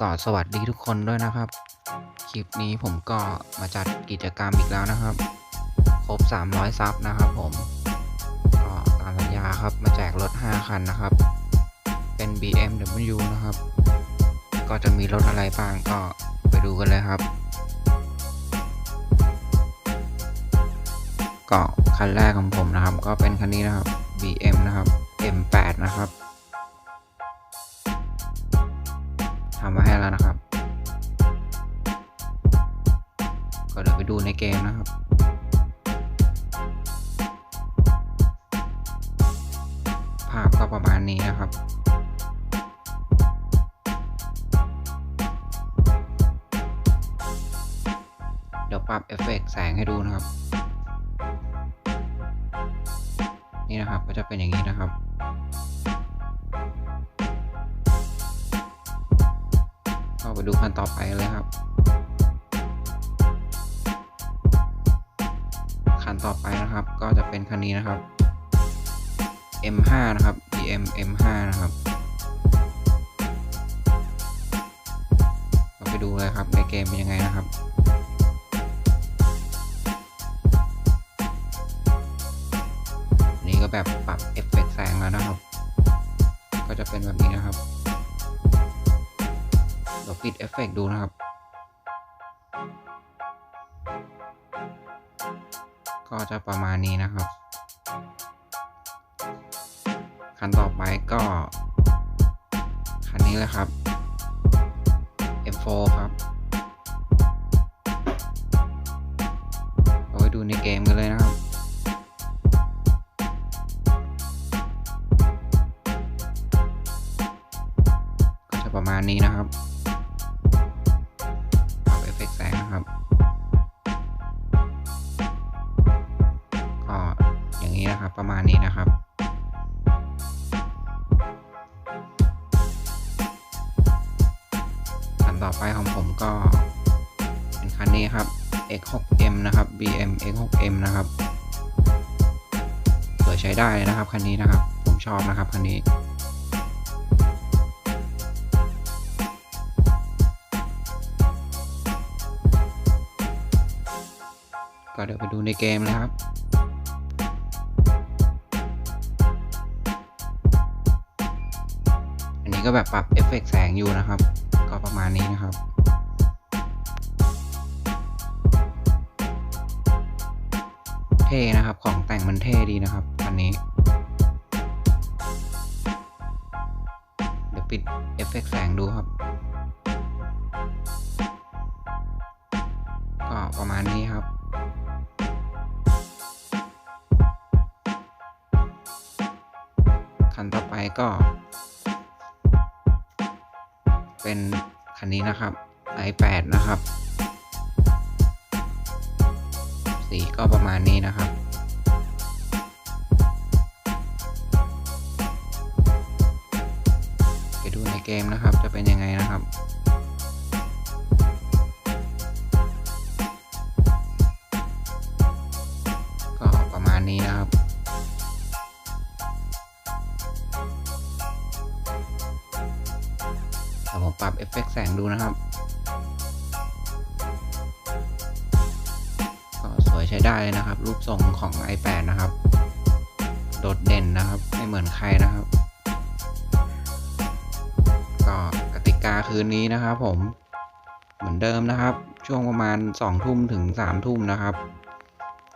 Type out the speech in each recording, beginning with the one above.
ก็สวัสดีทุกคนด้วยนะครับ คลิปนี้ผมก็มาจัดกิจกรรมอีกแล้วนะครับ ครบ 300 ซับนะครับผม ก็ตามสัญญาครับมาแจกรถ 5 คันนะครับ เป็น BMW นะครับ ก็จะมีรถอะไรบ้างก็ไปดูกันเลยครับ ก็คันแรกของผมนะครับ ก็เป็นคันนี้นะครับ BM นะครับ M8 นะครับำมาให้แล้วนะครับ ก็เดี๋ยวไปดูในเกมนะครับภาพก็ประมาณนี้นะครับเดี๋ยวปรับเอฟเฟกต์แสงให้ดูนะครับ นี่นะครับก็จะเป็นอย่างนี้นะครับ ดูคันต่อไปเลยครับคันต่อไปนะครับก็จะเป็นคันนี้นะครับ M5 นะครับ BM M5 นะครับเราไปดูเลยครับในเกมเป็นยังไงนะครับนี่ก็แบบปรับเอฟเฟกต์แสงแล้วนะครับ ก็จะเป็นแบบนี้นะครับ เดี๋ยวปิดเอฟเฟกต์ดูนะครับ ก็จะประมาณนี้นะครับ คันต่อไปก็ คันนี้เลยครับ M4 ครับเราไปดูในเกมกันเลยนะครับก็จะประมาณนี้นะครับ ประมาณนี้นะครับ คันต่อไปของผมก็เป็นคันนี้ครับ X6M นะครับ BM X6M นะครับสวยใช้ได้เลยนะครับคันนี้นะครับ ผมชอบนะครับคันนี้ก็เดี๋ยวไปดูในเกมเลยครับ ก็แบบปรับเอฟเฟกต์แสงอยู่นะครับ ก็ประมาณนี้นะครับเท่นะครับของแต่งมันเท่ดีนะครับอันนี้เดี๋ยวปิดเอฟเฟกต์แสงดูครับ ก็ประมาณนี้ครับคันต่อไปก็ เป็นคันนี้นะครับ i8 นะครับ สีก็ประมาณนี้นะครับ ไปดูในเกมนะครับจะเป็นยังไงนะครับก็ประมาณนี้นะครับ ปรับเอฟเฟกต์แสงดูนะครับ ก็สวยใช้ได้เลยนะครับ รูปทรงของ iPad นะครับ โดดเด่นนะครับ ไม่เหมือนใครนะครับ ก็กติกาคืนนี้นะครับผมเหมือนเดิมนะครับ ช่วงประมาณ2ทุ่มถึง3ทุ่มนะครับ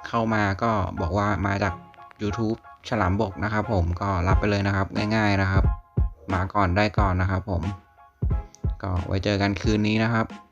เข้ามาก็บอกว่ามาจาก YouTube ฉลามบกนะครับผมก็รับไปเลยนะครับง่ายๆนะครับ มาก่อนได้ก่อนนะครับผม ก็ไว้เจอกันคืนนี้นะครับ